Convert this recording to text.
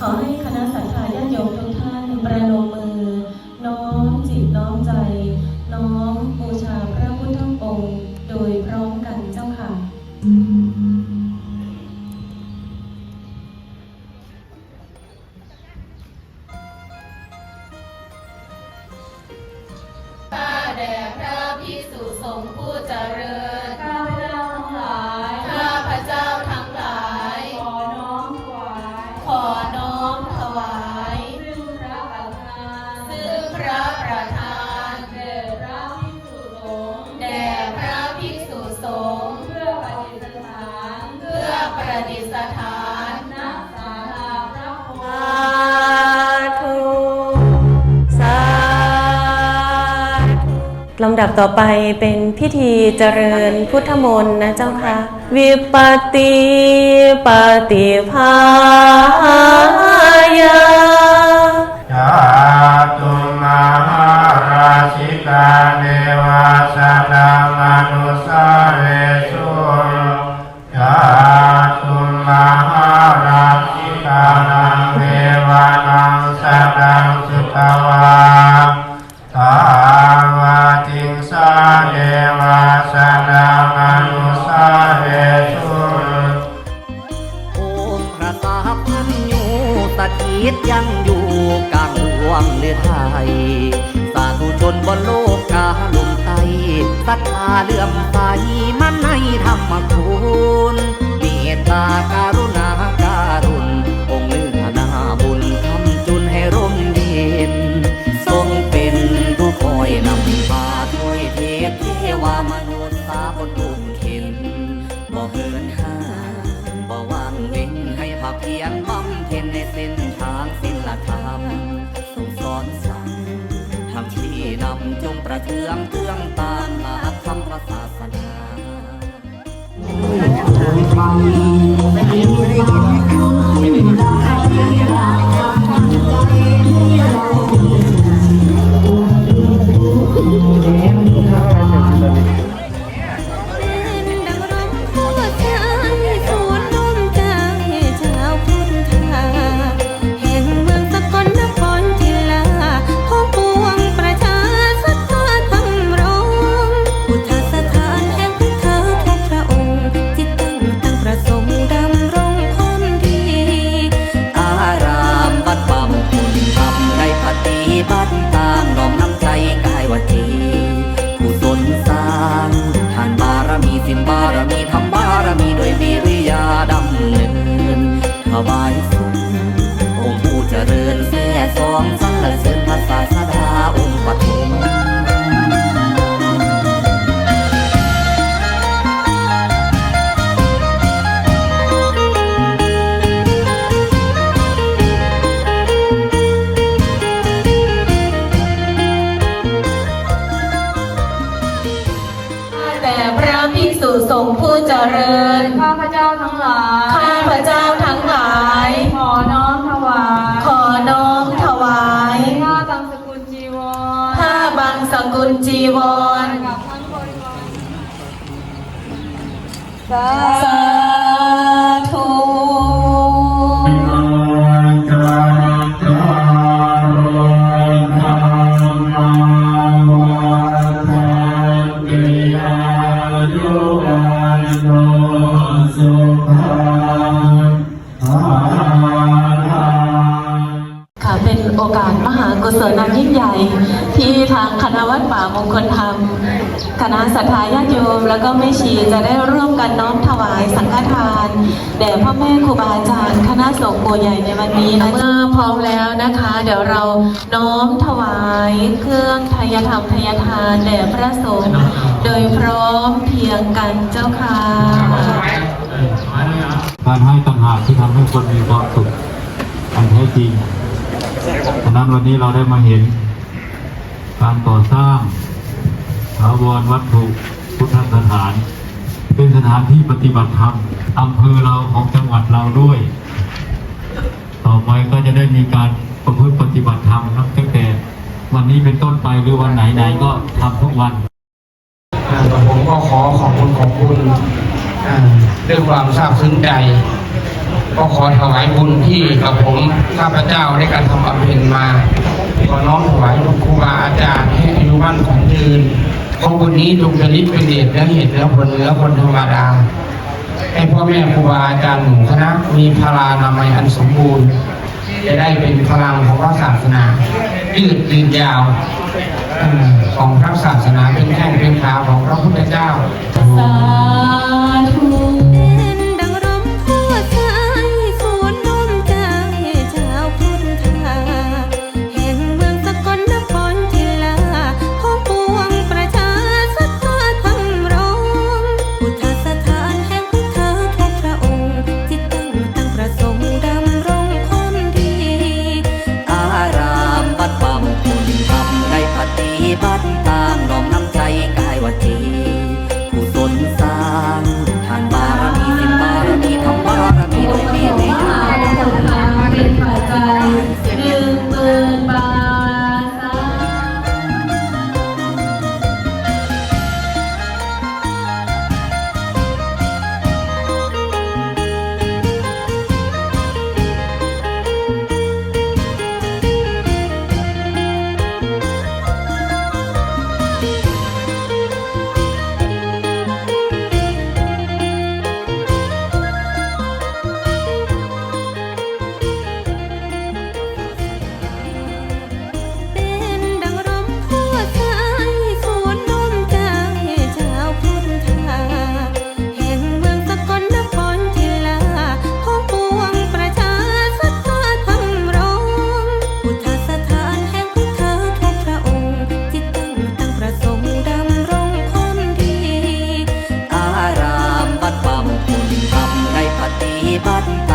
ขอให้คณะสัตยาญาติโยมทุกท่านประน ลำดับต่อไปเป็นพิธีเจริญพุทธมนต์นะเจ้าค่ะ วิปติปฏิภาญาชาตุมหาราชิกาเนวาสนามนุสาเรสุชาตุมหาราชิกานังเทวานังสดังสุตวา สนามนุสาเรสุองค์พระสาพันยูสถิตยังอยู่กลางดวงเลือไทย สาธุชนบนโลกกาลมไตศรัทธาเลื่อมใสมันในธรรมคุณเมตตาการุณาการุณองค์เนื้อนาบุญทำจุนให้ร่มเย็นทรงเป็นผู้คอยนำพาถ้วยเทพเทวามนุ ษย์สาบนบุญเข็นบ่เหินห่างบ่วางเว้นให้ภาพเพียนบำเพ็ญในเส้นทางศิลธรรมทรงสอนสั่งทำที่นำจงประเทืองเตืองตามหลักธรรมพระศาสนาเป็น ริญ ข้าพเจ้าทั้งหลาย ข้าพเจ้าทั้งหลาย ขอน้อมถวาย ขอน้อมถวายผ้าตังสกุลจีวรผ้าบางสกุลจีวร กับทั้งบริวารสา อกาสมหากุศลอันยิ่งใหญ่ ที่ทางคณะวัดป่ามงคลธรรม คณะสัตยาญาติโยม แล้วก็แม่ชีจะได้ร่วมกันน้อมถวายสังฆทานแด่พ่อแม่ครูบาอาจารย์ คณะสงฆ์บัวใหญ่ในวันนี้นะเมื่อพร้อมแล้วนะคะ เดี๋ยวเราน้อมถวายเครื่องทายธรรมทายทานแด่พระสงฆ์โดยพร้อมเพียงกันเจ้าค่ะการให้ต่างหากที่ทำให้คนมีความสุขอันแท้จริง ฉะนั้นวันนี้เราได้มาเห็น การก่อสร้างถาวรวัตถุพุทธสถาน เป็นสถานที่ปฏิบัติธรรมอำเภอเราของจังหวัดเราด้วย ต่อไปก็จะได้มีการประพฤติปฏิบัติธรรมนับตั้งแต่วันนี้เป็นต้นไปหรือวันไหนๆก็ทำทุกวันอ่ผมก็ขอขอบคุณขอบคุณด้วยความซาบซึ้งใจ ก็ขอถวายบุญที่กับผมข้าพเจ้าได้การทำบำเพ็ญมาขอน้อมถวายครูบาอาจารย์ให้อายุมั่นของยืนขอบุญนี้จงเป็นฤทธิ์เป็นเดชและเหตุและผลเหนือคนธรรมดาให้พ่อแม่ครูบาอาจารย์หมู่คณะมีพลานามัยอันสมบูรณ์ จะได้เป็นพลังของพระศาสนา ยืดยืนยาวของพระศาสนาเป็นแท่งเป็นขาของพระพุทธเจ้า อ